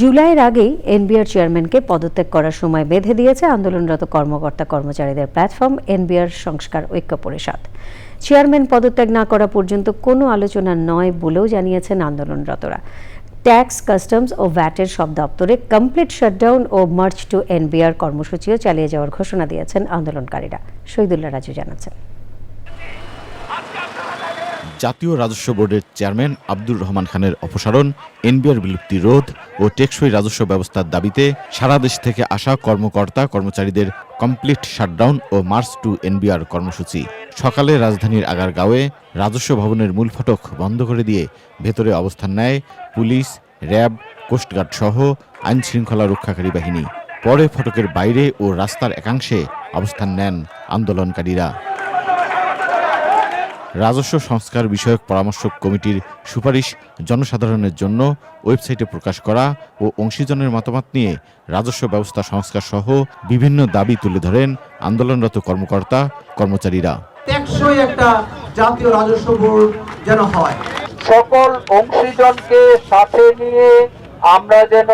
জুলাইয়ের আগেই এনবিআর চেয়ারম্যানকে পদত্যাগ করার সময় বেঁধে দিয়েছে আন্দোলনরত কর্মকর্তা কর্মচারীদের প্ল্যাটফর্ম, এনবিআর সংস্কার ঐক্য পরিষদ। চেয়ারম্যান পদত্যাগ না করা পর্যন্ত কোনো আলোচনা নয় বলেও জানিয়েছেন আন্দোলনরতরা। ট্যাক্স, কাস্টমস ও ভ্যাটের সব দপ্তরে কমপ্লিট শাটডাউন ও মার্চ টু এনবিআর কর্মসূচিও চালিয়ে যাওয়ার ঘোষণা দিয়েছেন আন্দোলনকারীরা। শহীদুল্লাহ রাজু জানাচ্ছেন। জাতীয় রাজস্ব বোর্ডের চেয়ারম্যান আব্দুর রহমান খানের অপসারণ, এনবিআর বিলুপ্তি রোধ ও টেকসই রাজস্ব ব্যবস্থার দাবিতে সারা দেশ থেকে আসা কর্মকর্তা কর্মচারীদের কমপ্লিট শাটডাউন ও মার্চ টু এনবিআর কর্মসূচি। সকালে রাজধানীর আগারগাঁওয়ে রাজস্ব ভবনের মূল ফটক বন্ধ করে দিয়ে ভেতরে অবস্থান নেয় পুলিশ, র্যাব, কোস্টগার্ড সহ আইন শৃঙ্খলা রক্ষাকারী বাহিনী। পরে ফটকের বাইরে ও রাস্তার একাংশে অবস্থান নেন আন্দোলনকারীরা। রাজস্ব সংস্কার বিষয়ক পরামর্শক কমিটির সুপারিশ জনসাধারণের জন্য ওয়েবসাইটে প্রকাশ করা ও অংশীজনের মতামত নিয়ে রাজস্ব ব্যবস্থা সংস্কার সহ বিভিন্ন দাবি তুলে ধরেন আন্দোলনরত কর্মকর্তা কর্মচারীরা। টেকসই একটা জাতীয় রাজস্ব বোর্ড যেন হয়। সকল অংশীজনকে সাথে নিয়ে আমরা যেন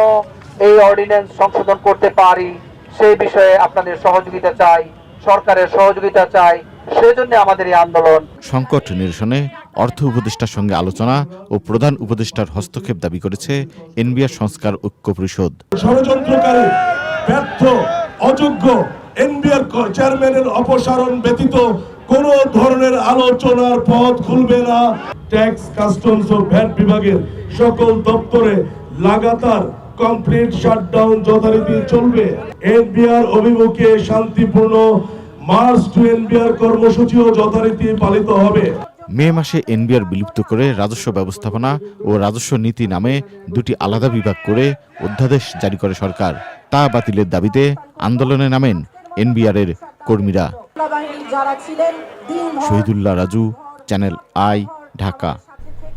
এই অর্ডিন্যান্স সংশোধন করতে পারি সেই বিষয়ে আপনাদের সহযোগিতা চাই সরকারের সহযোগিতা চাই। সেজন্য আমাদের এই আন্দোলন সংকট নিরসনে অর্থ উপদেষ্টার সঙ্গে আলোচনা ও প্রধান উপদেষ্টার হস্তক্ষেপ দাবি করেছে এনবিআর সংস্কার ঐক্য পরিষদ। ষড়যন্ত্রকারী ব্যর্থ অযোগ্য এনবিআর চেয়ারম্যানের অপসারণ ব্যতীত কোন ধরনের আলোচনার পথ খুলবে না। ট্যাক্স কাস্টমস ও ভ্যাট বিভাগের সকল দপ্তরে লাগাতার কমপ্লিট শাটডাউন যথারীতি চলবে। এনবিআর অভিমুখে শান্তিপূর্ণ মার্চ টু এনবিআর কর্মসূচিও যথারীতি পালিত হবে। মে মাসে এনবিআর বিলুপ্ত করে রাজস্ব ব্যবস্থাপনা ও রাজস্ব নীতি নামে দুটি আলাদা বিভাগ করে অধ্যাদেশ জারি করে সরকার। তা বাতিলের দাবিতে আন্দোলনে নামেন এনবিআরের কর্মীরা। Shahidullah Raju channel I Dhaka.